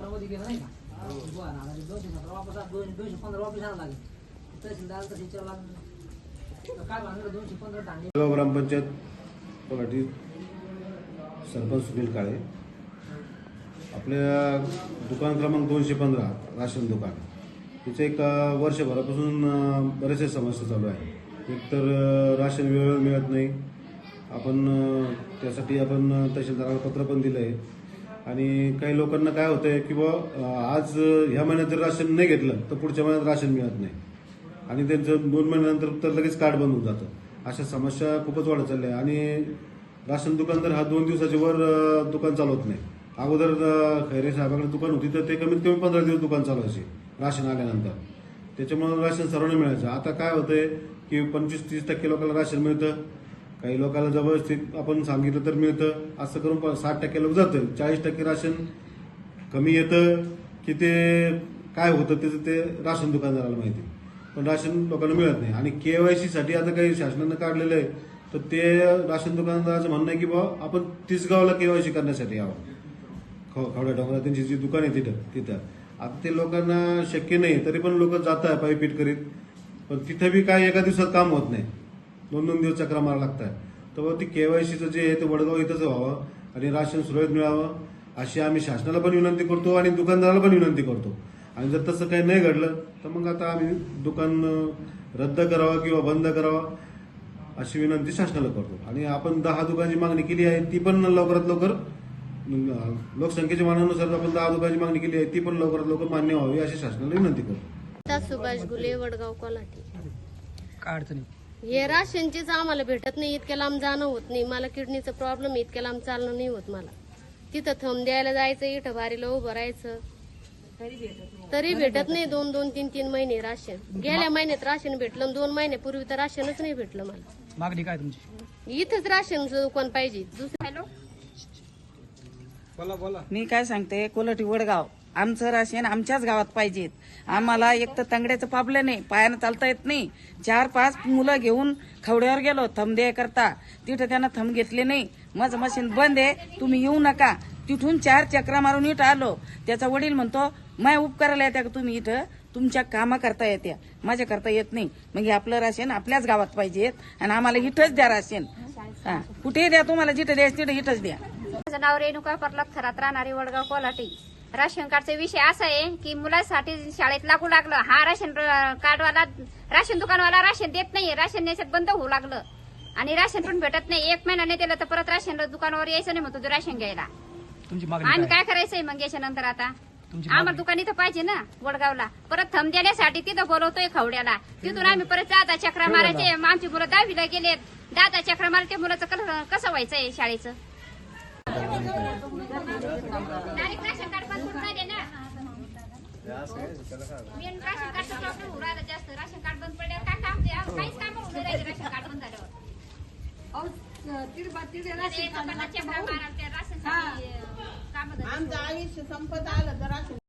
मध्ये गेलं नाही का बरं आता ते दोनशे सतरा वापस आ- दोनशे दोनशे पंधरा वापस आणावं लागेल तहसीलदार तसे चला काय भानगड दोनशे पंधरा टांगे गाव ग्रामपंचायत पगाटी सरपंच सुनील काळे. आपल्या दुकान क्रमांक दोनशे पंधरा राशन दुकान. तिचं एक अ, वर्षभरापासून अ, बऱ्याचशा समस्या चालू आहे. एकतर अ, राशन वेळेवर मिळत नाही. आपण अ, त्यासाठी आपण अ, तहसीलदाराला पत्र पण दिलं आहे आणि काही लोकांना काय होतंय की बुवा आज ह्या महिन्यात जर राशन नाही घेतलं तर पुढच्या महिन्यात राशन मिळत नाही. आणि त्यांचं दोन महिन्यानंतर तर लगेच कार्ड बंद होऊन जातं. अशा समस्या खूपच वाढत चालल्या आणि राशन दुकानदार हा दोन दिवसाच्या वर दुकान चालवत नाही. अगोदर खैरे साहेबाकडे दुकान होती तर ते कमीत कमी पंधरा दिवस दुकान चालवायचे राशन आल्यानंतर. त्याच्यामुळे राशन सर्वांना मिळायचं. आता काय होतंय की पंचवीस तीस टक्के लोकांना राशन मिळतं. काही लोकांना जबरदस्ती आपण सांगितलं तर मिळतं. असं करून साठ टक्के लोक जातं चाळीस टक्के राशन कमी येतं की ते काय होतं त्याचं ते राशन दुकानदाराला माहिती. पण राशन लोकांना मिळत नाही. आणि के वाय सीसाठी आता काही शासनानं काढलेलं आहे तर ते राशन दुकानदाराचं म्हणणं आहे की बा आपण तिसगावला सी करण्यासाठी यावं. खव- खवड्या डोंगरात त्यांची जी दुकान आहे तिथं तिथं. आता ते लोकांना शक्य नाही तरी पण लोक जात आहे पायपीट करीत. पण तिथं बी काय एका दिवसात काम होत नाही. दोन दोन दिवस चक्रा मारा लागतात तर मग ती केवायसीचं जे आहे ते वडगाव इथंच व्हावं आणि राशन सुरळीत मिळावं अशी आम्ही शासनाला पण विनंती करतो आणि दुकानदाराला पण विनंती करतो. आणि जर तसं काही नाही घडलं तर मग आता आम्ही दुकान रद्द करावं किंवा बंद करावं अशी विनंती शासनाला करतो. आणि आपण दहा दुकानाची मागणी केली आहे ती पण लवकरात लवकर लोकसंख्येच्या मानानुसार आपण दहा दुकानाची मागणी केली आहे ती पण लवकरात लवकर मान्य व्हावी अशी शासनाला विनंती करतो. आता सुभाष गुले वडगाव कोल्हाटी. काय अडचणी हे राशनचीच आम्हाला भेटत नाही इतक्या लांब जाणं होत नाही. मला किडनीचा प्रॉब्लेम आहे इतक्या लांब चालणं नाही होत मला. तिथं थंब द्यायला जायचं इथं बारीला उभं राहायचं. तरी भेटत नाही. दोन दोन तीन तीन महिने राशन. गेल्या महिन्यात राशन भेटलं आणि दोन महिन्यापूर्वी तर राशनच नाही भेटलं मला. मागणी काय तुमची? इथंच राशन दुकान पाहिजे. दुसरं हॅलो? मी काय सांगते कोलटी वडगाव. आमचं राशन आमच्याच गावात पाहिजेत. आम्हाला एक तर तंगड्याचं पाबलं नाही पायानं चालता येत नाही. चार पाच मुलं घेऊन खवड्यावर गेलो थंब करता. तिथं त्यांना थंब घेतले नाही. माझं मशीन बंद आहे तुम्ही येऊ नका. तिथून चार चक्रा मारून इथं आलो. त्याचा वडील म्हणतो माय उपकाराला येत्या का तुम्ही इथं? तुमच्या कामा करता येत्या. माझ्या करता येत नाही. मग हे आपलं राशन आपल्याच गावात पाहिजेत आणि आम्हाला इथंच द्या राशन. हा. कुठेही द्या तुम्हाला जिथं द्यायचं तिथं इथंच द्या. माझं नाव रेणुका परलक थरात राहणारी वडगाव कोल्हाटी राशन कार्डचा विषय असा आहे की मुलासाठी शाळेत लागू लागलं हा राशन कार्डवाला राशन दुकानवाला राशन देत नाही राशन याच्यात बंद होऊ लागलं. आणि राशन पण भेटत नाही. एक महिना नाही दिलं तर परत राशन दुकानावर यायचं नाही म्हणतो तो राशन घ्यायला. तुमची आम्ही काय? करायचंय मग याच्या नंतर आता? तुमची आम्हाला दुकान इथं पाहिजे ना वडगावला. परत थंब देण्यासाठी तिथं बोलवतोय खवड्याला. तिथून आम्ही परत दादा चक्रा मारायचे. आमची मुलं दहावीला गेलेत. दादा चक्रा मारले ते मुलाचं कसं- कसं व्हायचंय शाळेचं? राशन कार्ड ना मेन राशन कार्डचा प्रॉब्लेम होऊ राहिला जास्त राशन कार्ड बंद पडल्यावर काय काम ते काहीच काम होऊ नाही राहिले राशन कार्ड बंद झाल्यावर ते लोकांना चक्रा मारा, त्या राशनसाठी, अं, कामं आमचं आयुष्य संपत आलं तर राशन